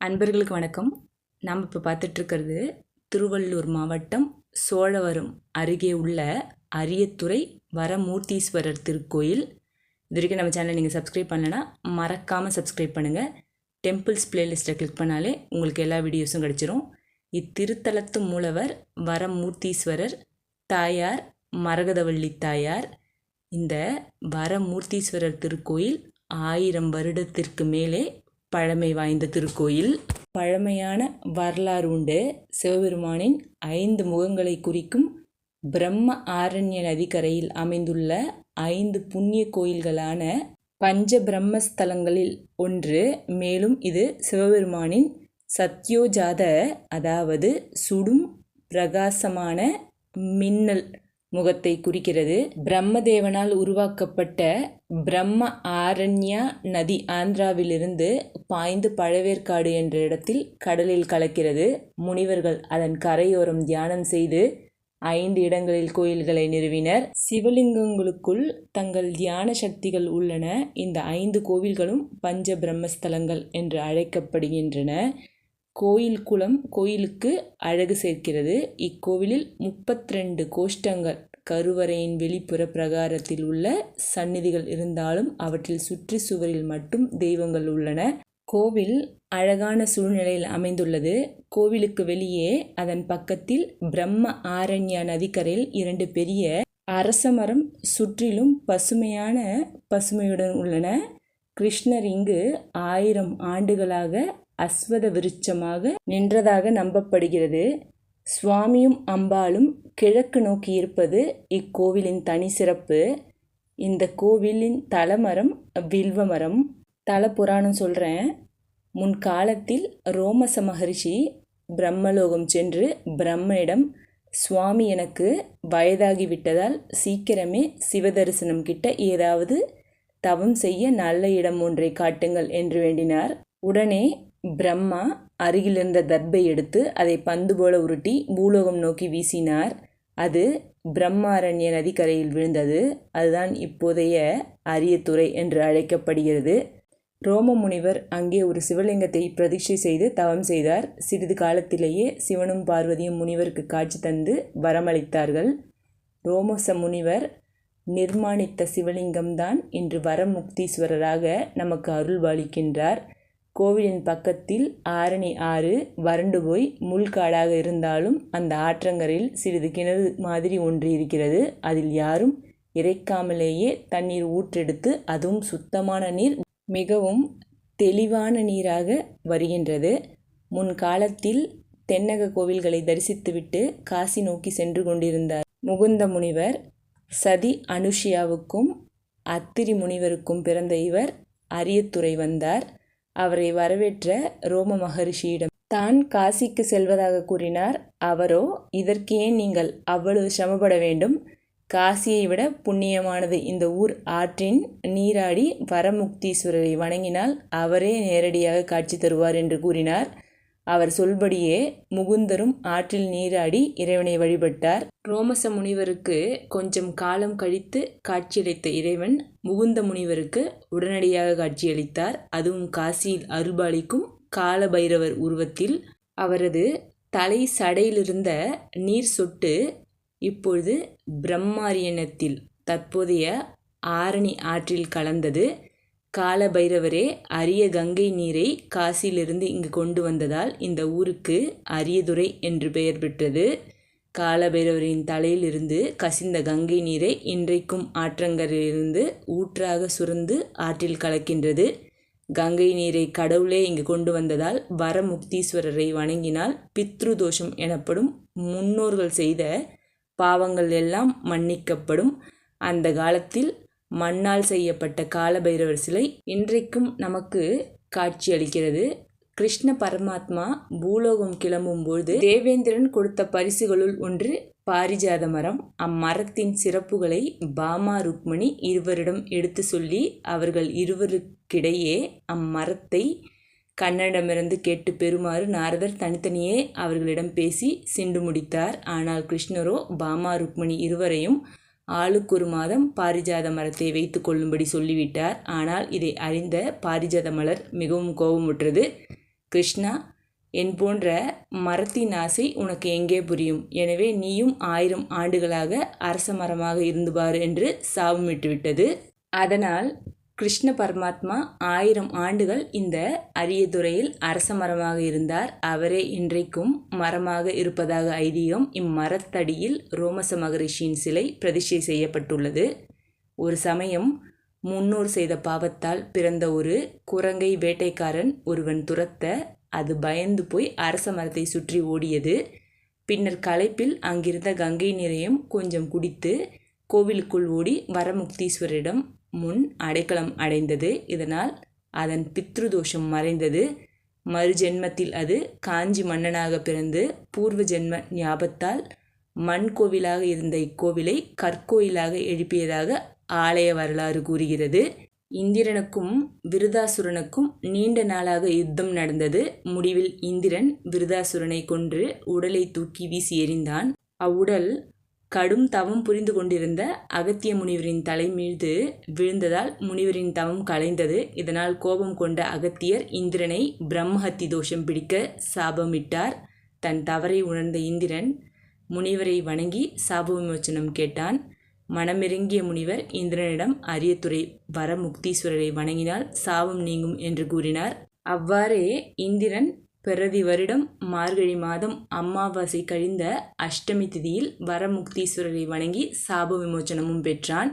அன்பர்களுக்கு வணக்கம். நாம் இப்போ பார்த்துட்ருக்கிறது திருவள்ளூர் மாவட்டம் சோழவரம் அருகே உள்ள அரியத்துறை வரமூர்த்தீஸ்வரர் திருக்கோயில். இது வரைக்கும் நம்ம சேனலை நீங்கள் சப்ஸ்கிரைப் பண்ணலைன்னா மறக்காமல் சப்ஸ்கிரைப் பண்ணுங்கள் டெம்பிள்ஸ் பிளேலிஸ்ட்டை கிளிக் பண்ணாலே உங்களுக்கு எல்லா வீடியோஸும் கிடச்சிரும். இத்திருத்தலத்து மூலவர் வரமூர்த்தீஸ்வரர் தாயார் மரகதவள்ளி தாயார். இந்த வரமூர்த்தீஸ்வரர் திருக்கோயில் ஆயிரம் வருடத்திற்கு மேலே பழமை வாய்ந்த திருக்கோயில். பழமையான வரலாறு உண்டு. சிவபெருமானின் ஐந்து முகங்களை குறிக்கும் பிரம்ம ஆரண்ய நதிக்கரையில் அமைந்துள்ள ஐந்து புண்ணிய கோயில்களான பஞ்ச பிரம்மஸ்தலங்களில் ஒன்று. மேலும் இது சிவபெருமானின் சத்யோஜாத அதாவது சுடும் பிரகாசமான மின்னல் முகத்தை குறிக்கிறது. பிரம்மதேவனால் உருவாக்கப்பட்ட பிரம்ம ஆரண்யா நதி ஆந்திராவிலிருந்து பாய்ந்து பழவேற்காடு என்ற இடத்தில் கடலில் கலக்கிறது. முனிவர்கள் அதன் கரையோரம் தியானம் செய்து ஐந்து இடங்களில் கோயில்களை நிறுவினர். சிவலிங்கங்களுக்குள் தங்கள் தியான சக்திகள் உள்ளன. இந்த ஐந்து கோவில்களும் பஞ்ச பிரம்மஸ்தலங்கள் என்று அழைக்கப்படுகின்றன. கோயில் குளம் கோயிலுக்கு அழகு சேர்க்கிறது. இக்கோவிலில் முப்பத்திரெண்டு கோஷ்டங்கள் கருவறையின் வெளிப்புற பிரகாரத்தில் உள்ள சந்நிதிகள் இருந்தாலும் அவற்றில் சுற்றி சுவரில் மட்டும் தெய்வங்கள் உள்ளன. கோவில் அழகான சூழ்நிலையில் அமைந்துள்ளது. கோவிலுக்கு வெளியே அதன் பக்கத்தில் பிரம்ம ஆரண்யா நதிக்கரையில் இரண்டு பெரிய அரச மரம் சுற்றிலும் பசுமையான பசுமையுடன் உள்ளன. கிருஷ்ணர் இங்கு ஆயிரம் ஆண்டுகளாக அஸ்வத விருட்சமாக நின்றதாக நம்பப்படுகிறது. சுவாமியும் அம்பாளும் கிழக்கு நோக்கி இருப்பது இக்கோவிலின் தனி சிறப்பு. இந்த கோவிலின் தலமரம் வில்வ மரம் தல புராணம் சொல்கிறேன் முன்காலத்தில் ரோமச மகரிஷி பிரம்மலோகம் சென்று பிரம்மனிடம் சுவாமி எனக்கு வயதாகிவிட்டதால் சீக்கிரமே சிவதரிசனம் கிட்ட ஏதாவது தவம் செய்ய நல்ல இடம் ஒன்றை காட்டுங்கள் என்று வேண்டினார். உடனே பிரம்மா அருகிலிருந்த தர்பை எடுத்து அதை பந்து போல உருட்டி பூலோகம் நோக்கி வீசினார். அது பிரம்மாரண்ய நதிக்கரையில் விழுந்தது. அதுதான் இப்போதைய அரியத்துறை என்று அழைக்கப்படுகிறது. ரோம முனிவர் அங்கே ஒரு சிவலிங்கத்தை பிரதிஷ்டை செய்து தவம் செய்தார். சிறிது காலத்திலேயே சிவனும் பார்வதியும் முனிவருக்கு காட்சி தந்து வரமளித்தார்கள். ரோமச முனிவர் நிர்மாணித்த சிவலிங்கம்தான் இன்று வரமுக்தீஸ்வரராக நமக்கு அருள்பாலிக்கின்றார் கோவிலின் பக்கத்தில் ஆரணி ஆறு வறண்டு போய் முள்காடாக இருந்தாலும் அந்த ஆற்றங்கரையில் சிறிது கிணறு மாதிரி ஒன்று இருக்கிறது. அதில் யாரும் இறைக்காமலேயே தண்ணீர் ஊற்றெடுத்து அதுவும் சுத்தமான நீர் மிகவும் தெளிவான நீராக வருகின்றது. முன்காலத்தில் தென்னக கோவில்களை தரிசித்துவிட்டு காசி நோக்கி சென்று கொண்டிருந்தார் முகுந்த முனிவர். சதி அனுஷியாவுக்கும் அத்திரி முனிவருக்கும் பிறந்த இவர் அரியத்துறை வந்தார். அவரை வரவேற்ற ரோம மகரிஷியிடம் தான் காசிக்கு செல்வதாக கூறினார். அவரோ இதற்கே நீங்கள் அவ்வளவு சிரமப்பட வேண்டும். காசியை விட புண்ணியமானது இந்த ஊர் ஆற்றின் நீராடி வரமுக்தீஸ்வரரை வணங்கினால் அவரே நேரடியாக காட்சி தருவார் என்று கூறினார். அவர் சொல்படியே முகுந்தரும் ஆற்றில் நீராடி இறைவனை வழிபட்டார். ரோமச முனிவருக்கு கொஞ்சம் காலம் கழித்து காட்சியளித்த இறைவன் முகுந்த முனிவருக்கு உடனடியாக காட்சியளித்தார். அதுவும் காசியில் அருள்பாலிக்கும் கால பைரவர் உருவத்தில் அவரது தலை சடையிலிருந்த நீர் சொட்டு இப்பொழுது பிரம்மாரியணத்தில் தற்போதைய ஆரணி ஆற்றில் கலந்தது. கால பைரவரே அரிய கங்கை நீரை காசியிலிருந்து இங்கு கொண்டு வந்ததால் இந்த ஊருக்கு அரியதுரை என்று பெயர் பெற்றது. காலபைரவரின் தலையிலிருந்து கசிந்த கங்கை நீரை இன்றைக்கும் ஆற்றங்கரையிலிருந்து ஊற்றாக சுரந்து ஆற்றில் கலக்கின்றது. கங்கை நீரை கடவுளே இங்கு கொண்டு வந்ததால் வரமுக்தீஸ்வரரை வணங்கினால் பித்ரு தோஷம் எனப்படும் முன்னோர்கள் செய்த பாவங்கள் எல்லாம் மன்னிக்கப்படும். அந்த காலத்தில் மண்ணால் செய்யப்பட்ட காலபைரவர் சிலை இன்றைக்கும் நமக்கு காட்சியளிக்கிறது. கிருஷ்ண பரமாத்மா பூலோகம் கிளம்பும்போது தேவேந்திரன் கொடுத்த பரிசுகளுள் ஒன்று பாரிஜாத மரம். அம்மரத்தின் சிறப்புகளை பாமா ருக்மணி இருவரிடம் எடுத்து சொல்லி அவர்கள் இருவருக்கிடையே அம்மரத்தை கண்ணனிடமிருந்து கேட்டு பெறுமாறு நாரதர் தனித்தனியே அவர்களிடம் பேசி சிண்டு முடித்தார். ஆனால் கிருஷ்ணரோ பாமா ருக்மணி இருவரையும் ஆளுக்கு ஒரு மாதம் பாரிஜாத மரத்தை வைத்து கொள்ளும்படி சொல்லிவிட்டார். ஆனால் இதை அறிந்த பாரிஜாத மலர் மிகவும் கோபமுற்றது. கிருஷ்ணா என் போன்ற மரத்தின் ஆசை உனக்கு எங்கே புரியும்? எனவே நீயும் ஆயிரம் ஆண்டுகளாக அரச மரமாக இருந்து பாரு என்று சாபமிட்டு விட்டது அதனால் கிருஷ்ண பரமாத்மா ஆயிரம் ஆண்டுகள் இந்த அரிய துறையில் அரச மரமாக இருந்தார். அவரே இன்றைக்கும் மரமாக இருப்பதாக ஐதீகம் இம்மரத்தடியில் ரோமச மகரிஷியின் சிலை பிரதிஷ்டை செய்யப்பட்டுள்ளது. ஒரு சமயம் முன்னோர் செய்த பாவத்தால் பிறந்த ஒரு குரங்கை வேட்டைக்காரன் ஒருவன் துரத்த அது பயந்து போய் அரச மரத்தை சுற்றி ஓடியது. பின்னர் களைப்பில் அங்கிருந்த கங்கை நீரையும் கொஞ்சம் குடித்து கோவிலுக்குள் ஓடி வரமுக்தீஸ்வரிடம் முன் அடைக்கலம் அடைந்தது. இதனால் அதன் பித்ருதோஷம் மறைந்தது. மறுஜென்மத்தில் அது காஞ்சி மன்னனாக பிறந்து பூர்வ ஜென்ம ஞாபத்தால் மண் கோவிலாக இருந்த இக்கோவிலை கற்கோயிலாக எழுப்பியதாக ஆலய வரலாறு கூறுகிறது. இந்திரனுக்கும் விருதாசுரனுக்கும் நீண்ட நாளாக யுத்தம் நடந்தது. முடிவில் இந்திரன் விருதாசுரனை கொன்று உடலை தூக்கி வீசி எறிந்தான். அவ்வுடல் கடும் தவம் புரிந்து கொண்டிருந்த அகத்திய முனிவரின் தலை மீது விழுந்ததால் முனிவரின் தவம் கலைந்தது. இதனால் கோபம் கொண்ட அகத்தியர் இந்திரனை பிரம்மஹத்தி தோஷம் பிடிக்க சாபமிட்டார். தன் தவறை உணர்ந்த இந்திரன் முனிவரை வணங்கி சாப விமோச்சனம் கேட்டான். மனமிறங்கிய முனிவர் இந்திரனிடம் அரியத்துறை வரமுக்தீஸ்வரரை வணங்கினால் சாபம் நீங்கும் என்று கூறினார். அவ்வாறே இந்திரன் பிறவி வருடம் மார்கழி மாதம் அமாவாசை கழிந்த அஷ்டமி திதியில் வரமுக்தீஸ்வரரை வணங்கி சாப விமோச்சனமும் பெற்றான்.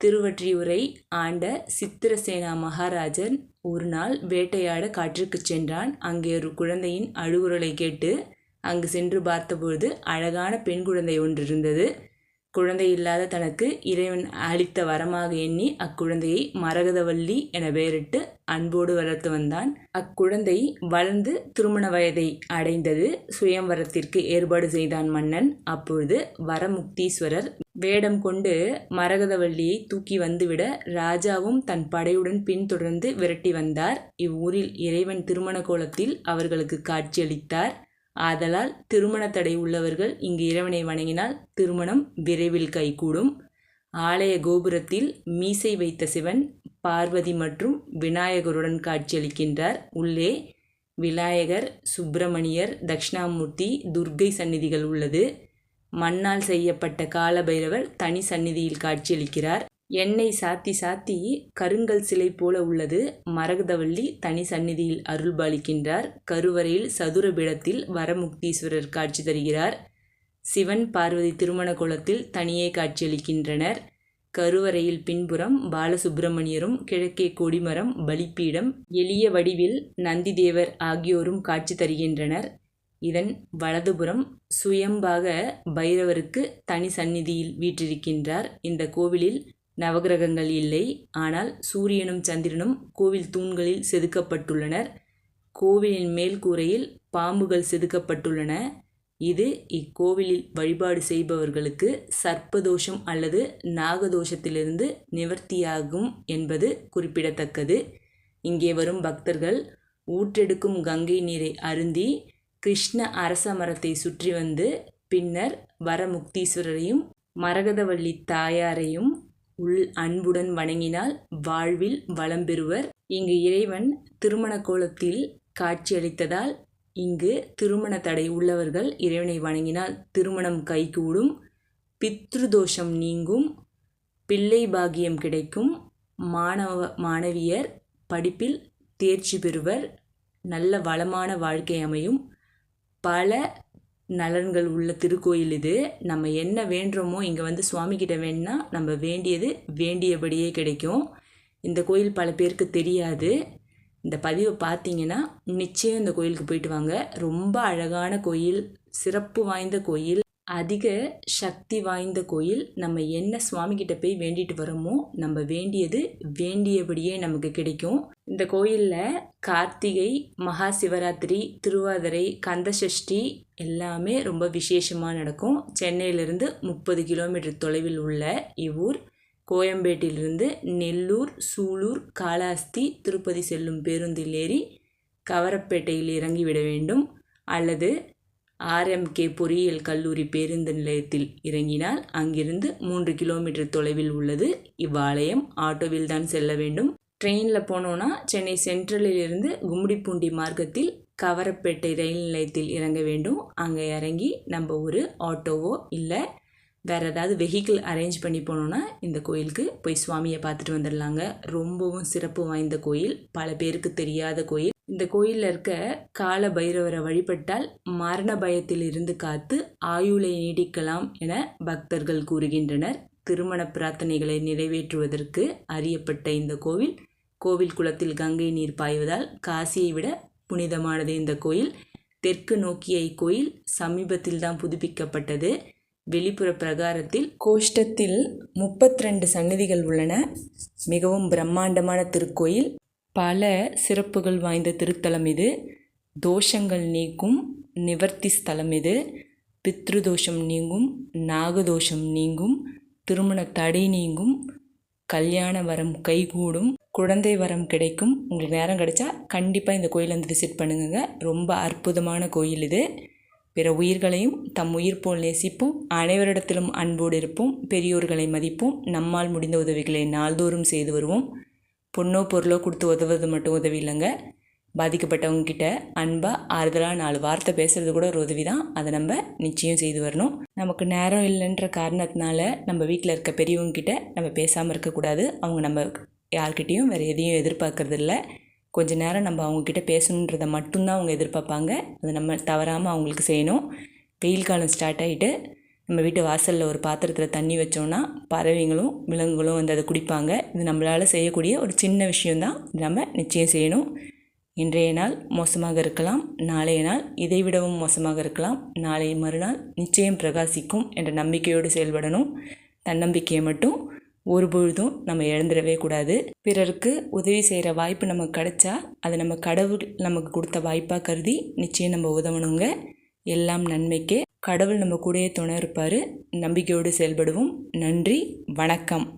திருவற்றியூரை ஆண்ட சித்திரசேனா மகாராஜன் ஒரு நாள் வேட்டையாட காற்றுக்கு சென்றான். அங்கே ஒரு குழந்தையின் அழுகுரலை கேட்டு அங்கு சென்று பார்த்தபொழுது அழகான பெண் குழந்தை ஒன்று இருந்தது. குழந்தை இல்லாத தனக்கு இறைவன் அளித்த வரமாக எண்ணி அக்குழந்தையை மரகதவல்லி என பெயரிட்டு அன்போடு வளர்த்து வந்தான். அக்குழந்தை வளர்ந்து திருமண வயதை அடைந்தது சுயம்வரத்திற்கு ஏற்பாடு செய்தான் மன்னன். அப்பொழுது வரமுக்தீஸ்வரர் வேடம் கொண்டு மரகதவல்லியை தூக்கி வந்துவிட ராஜாவும் தன் படையுடன் பின்தொடர்ந்து விரட்டி வந்தார். இவ்வூரில் இறைவன் திருமண கோலத்தில் அவர்களுக்கு காட்சியளித்தார். ஆதலால் திருமண தடை உள்ளவர்கள் இங்கு இறைவனை வணங்கினால் திருமணம் விரைவில் கைகூடும். ஆலய கோபுரத்தில் மீசை வைத்த சிவன் பார்வதி மற்றும் விநாயகருடன் காட்சியளிக்கின்றார். உள்ளே விநாயகர் சுப்பிரமணியர் தட்சிணாமூர்த்தி துர்க்கை சந்நிதிகள் உள்ளது. மண்ணால் செய்யப்பட்ட காலபைரவர் தனி சந்நிதியில் காட்சியளிக்கிறார். எண்ணெய் சாத்தி சாத்தி கருங்கல் சிலை போல உள்ளது மரகதவள்ளி தனி சந்நிதியில் அருள்பாலிக்கின்றார். கருவறையில் சதுரபீடத்தில் வரமுக்தீஸ்வரர் காட்சி தருகிறார். சிவன் பார்வதி திருமண குளத்தில் தனியே காட்சியளிக்கின்றனர். கருவறையில் பின்புறம் பாலசுப்பிரமணியரும் கிழக்கே கொடிமரம் பலிப்பீடம் எளிய வடிவில் நந்திதேவர் ஆகியோரும் காட்சி தருகின்றனர். இதன் வலதுபுறம் சுயம்பாக பைரவருக்கு தனி சந்நிதியில் வீற்றிருக்கின்றார். இந்த கோவிலில் நவகிரகங்கள் இல்லை. ஆனால் சூரியனும் சந்திரனும் கோவில் தூண்களில் செதுக்கப்பட்டுள்ளனர். கோவிலின் மேல் கூரையில் பாம்புகள் செதுக்கப்பட்டுள்ளன. இது இக்கோவிலில் வழிபாடு செய்பவர்களுக்கு சர்ப்பதோஷம் அல்லது நாகதோஷத்திலிருந்து நிவர்த்தியாகும் என்பது குறிப்பிடத்தக்கது. இங்கே வரும் பக்தர்கள் ஊற்றெடுக்கும் கங்கை நீரை அருந்தி கிருஷ்ண அரச மரத்தை சுற்றி வந்து பின்னர் வரமுக்தீஸ்வரரையும் மரகதவள்ளி தாயாரையும் உள் அன்புடன் வணங்கினால் வாழ்வில் வளம் பெறுவர். இங்கு இறைவன் திருமண கோலத்தில் காட்சியளித்ததால் இங்கு திருமண தடை உள்ளவர்கள் இறைவனை வணங்கினால் திருமணம் கைகூடும் பித்ருதோஷம் நீங்கும் பிள்ளை பாகியம் கிடைக்கும் மாணவ மாணவியர் படிப்பில் தேர்ச்சி பெறுவர் நல்ல வளமான வாழ்க்கை அமையும். பல நலன்கள் உள்ள திருக்கோயில் இது. நம்ம என்ன வேண்டுறோமோ இங்கே வந்து சுவாமிக்கிட்ட வேணுன்னா நம்ம வேண்டியது வேண்டியபடியே கிடைக்கும். இந்த கோயில் பல பேருக்கு தெரியாது. இந்த பதிவை பார்த்தீங்கன்னா நிச்சயம் இந்த கோயிலுக்கு போயிட்டு வாங்க. ரொம்ப அழகான கோயில் சிறப்பு வாய்ந்த கோயில். அதிக சக்தி வாய்ந்த கோயில் நம்ம என்ன சுவாமிகிட்ட போய் வேண்டிட்டு வரோமோ நம்ம வேண்டியது வேண்டியபடியே நமக்கு கிடைக்கும். இந்த கோயிலில் கார்த்திகை மகா சிவராத்திரி திருவாதிரை கந்தசஷ்டி எல்லாமே ரொம்ப விசேஷமாக நடக்கும். சென்னையிலிருந்து முப்பது கிலோமீட்டர் தொலைவில் உள்ள இவ்வூர் கோயம்பேட்டிலிருந்து நெல்லூர் சூலூர் காளாஸ்தி திருப்பதி செல்லும் பேருந்தில் ஏறி கவரப்பேட்டையில் இறங்கிவிட வேண்டும். அல்லது ஆர்எம்கே பொறியியல் கல்லூரி பேருந்து நிலையத்தில் இறங்கினால் அங்கிருந்து மூன்று கிலோமீட்டர் தொலைவில் உள்ளது. இவ்வாலயம் ஆட்டோவில் தான் செல்ல வேண்டும். ட்ரெயினில் போனோன்னா சென்னை சென்ட்ரலில் இருந்து கும்மிடிப்பூண்டி மார்க்கத்தில் கவரப்பேட்டை ரயில் நிலையத்தில் இறங்க வேண்டும். அங்கே இறங்கி நம்ம ஒரு ஆட்டோவோ இல்லை வேறு ஏதாவது வெஹிக்கிள் அரேஞ்ச் பண்ணி போனோன்னா இந்த கோயிலுக்கு போய் சுவாமியை பார்த்துட்டு வந்துடலாங்க. ரொம்பவும் சிறப்பு வாய்ந்த கோயில். பல பேருக்கு தெரியாத கோயில். இந்த கோயிலில் இருக்க கால பைரவரை வழிபட்டால் மரண பயத்தில் இருந்து காத்து ஆயுளை நீடிக்கலாம் என பக்தர்கள் கூறுகின்றனர். திருமண பிரார்த்தனைகளை நிறைவேற்றுவதற்கு அறியப்பட்ட இந்த கோவில் கோவில் குளத்தில் கங்கை நீர் பாய்வதால் காசியை விட புனிதமானது இந்த கோயில். தெற்கு நோக்கிய இக்கோயில் சமீபத்தில் தான் புதுப்பிக்கப்பட்டது. வெளிப்புற பிரகாரத்தில் கோஷ்டத்தில் முப்பத்தி ரெண்டு சன்னதிகள் உள்ளன. மிகவும் பிரம்மாண்டமான திருக்கோயில். பல சிறப்புகள் வாய்ந்த திருத்தலம் இது. தோஷங்கள் நீக்கும் நிவர்த்தி ஸ்தலம் இது. பித்ருதோஷம் நீங்கும் நாகதோஷம் நீங்கும் திருமண தடை நீங்கும் கல்யாண வரம் கைகூடும் குழந்தை வரம் கிடைக்கும். உங்களுக்கு நேரம் கிடைச்சா கண்டிப்பாக இந்த கோயிலை வந்து விசிட் பண்ணுங்க ரொம்ப அற்புதமான கோயில் இது. பிற உயிர்களையும் தம் உயிர் போல் நேசிப்போம். அனைவரிடத்திலும் அன்போடு இருப்போம். பெரியோர்களை மதிப்போம். நம்மால் முடிந்த உதவிகளை நாள்தோறும் செய்து வருவோம். பொண்ணோ பொருளோ கொடுத்து உதவுறது மட்டும் உதவி இல்லைங்க. பாதிக்கப்பட்டவங்கக்கிட்ட அன்பாக ஆறுதலாக நாலு வார்த்தை பேசுகிறது கூட ஒரு உதவி தான் அதை நம்ம நிச்சயம் செய்து வரணும். நமக்கு நேரம் இல்லைன்ற காரணத்தினால நம்ம வீட்டில் இருக்க பெரியவங்கக்கிட்ட நம்ம பேசாமல் இருக்கக்கூடாது அவங்க நம்ம யார்கிட்டேயும் வேறு எதையும் எதிர்பார்க்கறது இல்லை. கொஞ்ச நேரம் நம்ம அவங்கக்கிட்ட பேசணுன்றதை மட்டும்தான் அவங்க எதிர்பார்ப்பாங்க. அதை நம்ம தவறாமல் அவங்களுக்கு செய்யணும். வெயில் காலம் ஸ்டார்ட் ஆகிட்டு நம்ம வீட்டு வாசலில் ஒரு பாத்திரத்தில் தண்ணி வச்சோன்னா பறவைங்களும் விலங்குகளும் வந்து அதை குடிப்பாங்க. இது நம்மளால் செய்யக்கூடிய ஒரு சின்ன விஷயந்தான் நம்ம நிச்சயம் செய்யணும். இன்றைய நாள் மோசமாக இருக்கலாம். நாளைய நாள் இதைவிடவும் மோசமாக இருக்கலாம். நாளை மறுநாள் நிச்சயம் பிரகாசிக்கும் என்ற நம்பிக்கையோடு செயல்படணும். தன்னம்பிக்கையை மட்டும் ஒரு பொழுதும் நம்ம இழந்துடவே கூடாது. பிறருக்கு உதவி செய்கிற வாய்ப்பு நமக்கு கிடைச்சா அதை நம்ம கடவுள் நமக்கு கொடுத்த வாய்ப்பாக கருதி நிச்சயம் நம்ம உதவணுங்க. எல்லாம் நன்மைக்கே. கடவுள் நம்ம கூடயே துணை இருப்பார். நம்பிக்கையோடு செயல்படுவோம். நன்றி. வணக்கம்.